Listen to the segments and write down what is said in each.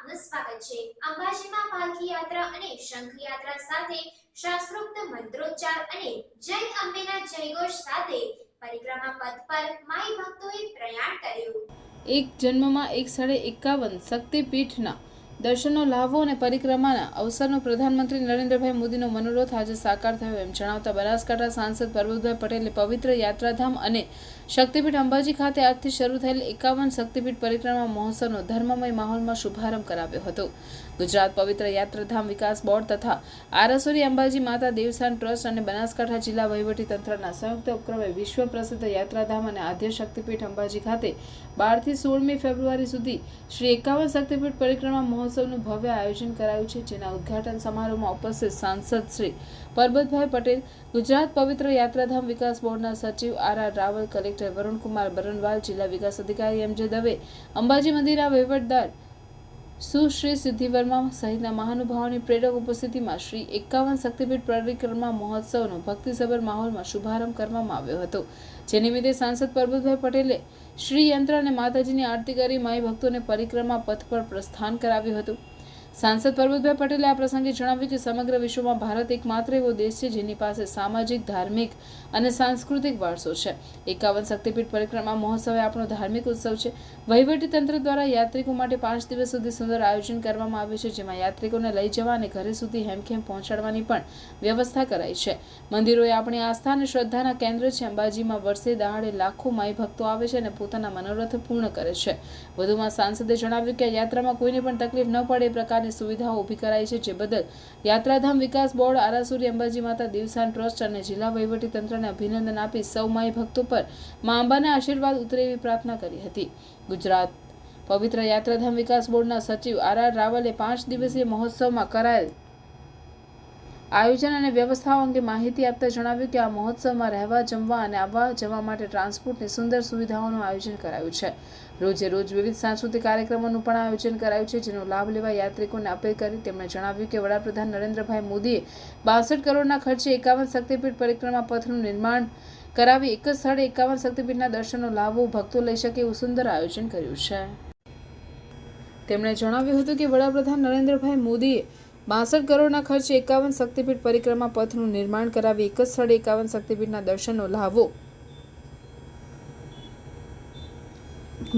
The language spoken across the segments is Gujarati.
આપનું સ્વાગત છે. અંબાજીમાં પાલખી યાત્રા અને શંખ યાત્રા સાથે શાસ્ત્રોક્ત મંત્રોચ્ચાર અને જય અંબેના જયઘોષ સાથે પરિક્રમા પથ પર માઈ ભક્તોએ પ્રયાણ કર્યું. એક જન્મમાં એક સ્થળે એકાવન શક્તિપીઠના દર્શનનો લાભો અને પરિક્રમાના અવસરનો પ્રધાનમંત્રી નરેન્દ્રભાઈ મોદીનો મનોરથ આજે સાકાર થયો એમ જણાવતા બનાસકાંઠા સાંસદ પરબતભાઈ પટેલે પવિત્ર યાત્રાધામ અને શક્તિપીઠ અંબાજી ખાતે આજથી શરૂ થયેલ એકાવન શક્તિપીઠ પરિક્રમા મહોત્સવનો ધર્મમય માહોલમાં શુભારંભ કરાવ્યો હતો. ગુજરાત પવિત્ર યાત્રાધામ વિકાસ બોર્ડ તથા આરસોરી અંબાજી માતા દેવસ્થાન ટ્રસ્ટ અને બનાસકાંઠા જિલ્લા વહીવટી તંત્રના સંયુક્ત ઉપક્રમે વિશ્વ પ્રસિદ્ધ યાત્રાધામ અને આદ્ય શક્તિપીઠ અંબાજી ખાતે બારથી સોળમી ફેબ્રુઆરી સુધી શ્રી એકાવન શક્તિપીઠ પરિક્રમા મહોત્સવનું ભવ્ય આયોજન કરાયું છે, જેના ઉદ્ઘાટન સમારોહમાં ઉપસ્થિત સાંસદ શ્રી પરબતભાઈ પટેલ, ગુજરાત પવિત્ર યાત્રાધામ વિકાસ બોર્ડના સચિવ R R Rawal, collector Varunkumar Barnwal, જિલ્લા વિકાસ અધિકારી એમ જે દવે, અંબાજી મંદિરના વહીવટદાર સુશ્રી સિદ્ધિવર્મા સહિતના મહાનુભાવોની પ્રેરક ઉપસ્થિતિમાં શ્રી એકાવન શક્તિપીઠ પરિક્રમા મહોત્સવનો ભક્તિસભર માહોલમાં શુભારંભ કરવામાં આવ્યો હતો. જે નિમિત્તે સાંસદ પરબતભાઈ પટેલે શ્રી યંત્ર અને માતાજીની આરતી કરી માઈ ભક્તોને પરિક્રમા પથ પર પ્રસ્થાન કરાવ્યું હતું. સાંસદ પરબતભાઈ પટેલે આ પ્રસંગે જણાવ્યું કે સમગ્ર વિશ્વમાં ભારત એકમાત્ર એવો દેશ છે જેની પાસે સામાજિક, ધાર્મિક અને સાંસ્કૃતિક વારસો છે. એકાવન શક્તિપીઠ પરિક્રમા મહોત્સવ એ આપણો ધાર્મિક ઉત્સવ છે. વહીવટી તંત્ર દ્વારા યાત્રિકો માટે પાંચ દિવસ સુધી સુંદર આયોજન કરવામાં આવ્યું છે, જેમાં યાત્રિકોને લઈ જવા અને ઘરે સુધી હેમખેમ પહોંચાડવાની પણ વ્યવસ્થા કરાઈ છે. મંદિરો એ આપણી આસ્થા અને શ્રદ્ધાના કેન્દ્ર છે. અંબાજીમાં વર્ષે દહાડે લાખો માઈ ભક્તો આવે છે અને પોતાના મનોરથ પૂર્ણ કરે છે. વધુમાં સાંસદે જણાવ્યું કે યાત્રામાં કોઈને પણ તકલીફ ન પડે એ પ્રકારની સુવિધાઓ ઊભી કરાઈ છે, જે બદલ યાત્રાધામ વિકાસ બોર્ડ, આરાસુરી અંબાજી માતા, દેવસાન ટ્રસ્ટ અને જિલ્લા વહીવટી તંત્રને અભિનંદન આપી સૌ માઈ ભક્તો પર મા અંબાના આશીર્વાદ ઉતરે એવી પ્રાર્થના કરી હતી. ગુજરાત પવિત્ર યાત્રાધામ વિકાસ બોર્ડના સચિવ આર આર રાવલે પાંચ દિવસીય મહોત્સવમાં કરાયેલ આયોજન અને વ્યવસ્થાઓ અંગે માહિતી આપતા જણાવ્યું કે આ મહોત્સવમાં રહેવા, જમવા અને આવવા જવા માટે ટ્રાન્સપોર્ટની સુંદર સુવિધાઓનું આયોજન કરાયું છે. રોજે રોજ વિવિધ સાંસ્કૃતિક કાર્યક્રમોનું પણ આયોજન કરાયું છે, જેનો લાભ લેવા યાત્રિકોને અપીલ કરી તેમણે જણાવ્યું કે વડાપ્રધાન નરેન્દ્રભાઈ મોદીએ બાસઠ કરોડના ખર્ચે એકાવન શક્તિપીઠ પરિક્રમા પથનું નિર્માણ કરાવી એક જ સ્થળે એકાવન શક્તિપીઠના દર્શનનો લાભો ભક્તો લઈ શકે એવું સુંદર આયોજન કર્યું છે. તેમણે જણાવ્યું હતું કે વડાપ્રધાન નરેન્દ્રભાઈ મોદીએ બાસઠ કરોડના ખર્ચે એકાવન શક્તિપીઠ પરિક્રમા પથનું નિર્માણ કરાવી એક જ સ્થળે એકાવન શક્તિપીઠના દર્શનનો લાવો.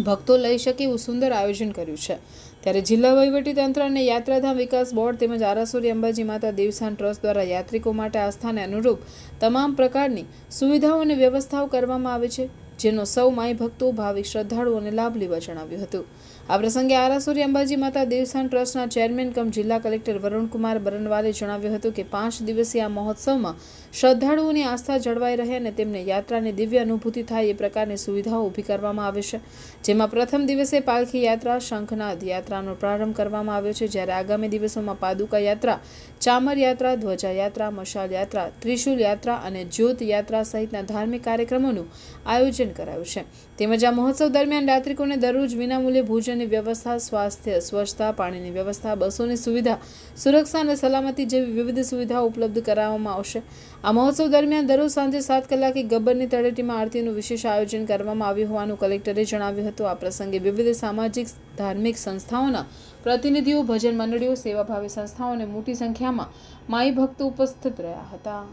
ભક્તો લઈ શકે એવું સુંદર આયોજન કર્યું છે. ત્યારે જિલ્લા વહીવટી તંત્ર અને યાત્રાધામ વિકાસ બોર્ડ તેમજ આરાસુરી અંબાજી માતા દેવસ્થાન ટ્રસ્ટ દ્વારા યાત્રિકો માટે આસ્થાને અનુરૂપ તમામ પ્રકારની સુવિધાઓ અને વ્યવસ્થાઓ કરવામાં આવે છે, જેનો સૌ માય ભક્તો ભાવિક શ્રદ્ધાળુઓને લાભ લેવા જણાવ્યું હતું. આ પ્રસંગે આરાસુરી અંબાજી માતા દેવસ્થાન ટ્રસ્ટના ચેરમેન કમ જિલ્લા કલેક્ટર વરુણકુમાર બરનવાલે જણાવ્યું હતું કે પાંચ દિવસીય આ મહોત્સવમાં શ્રદ્ધાળુઓની આસ્થા જળવાઈ રહે અને તેમને યાત્રાની દિવ્ય અનુભૂતિ થાય એ પ્રકારની સુવિધાઓ ઊભી કરવામાં આવે છે. જેમાં પ્રથમ દિવસે પાલખી યાત્રા, શંખનાદ યાત્રાનો પ્રારંભ કરવામાં આવ્યો છે. જ્યારે આગામી દિવસોમાં પાદુકા યાત્રા, ચામર યાત્રા, ધ્વજા યાત્રા, મશાલ યાત્રા, ત્રિશુલ યાત્રા અને જ્યોત યાત્રા સહિતના ધાર્મિક કાર્યક્રમોનું આયોજન કરાયું છે. તેમજ આ મહોત્સવ દરમિયાન યાત્રિકોને દરરોજ વિનામૂલ્યે ભોજનની વ્યવસ્થા, સ્વાસ્થ્ય, સ્વચ્છતા, પાણીની વ્યવસ્થા, બસોની સુવિધા, સુરક્ષા અને સલામતી જેવી વિવિધ સુવિધાઓ ઉપલબ્ધ કરાવવામાં આવશે. આ મહોત્સવ દરમિયાન દરરોજ સાંજે સાત કલાકે ગબ્બરની તળેટીમાં આરતીનું વિશેષ આયોજન કરવામાં આવ્યું હોવાનું કલેક્ટરે જણાવ્યું હતું. આ પ્રસંગે વિવિધ સામાજિક, ધાર્મિક સંસ્થાઓના પ્રતિનિધિઓ, ભજન મંડળીઓ, સેવાભાવી સંસ્થાઓ અને મોટી સંખ્યામાં માઈ ભક્તો ઉપસ્થિત રહ્યા હતા.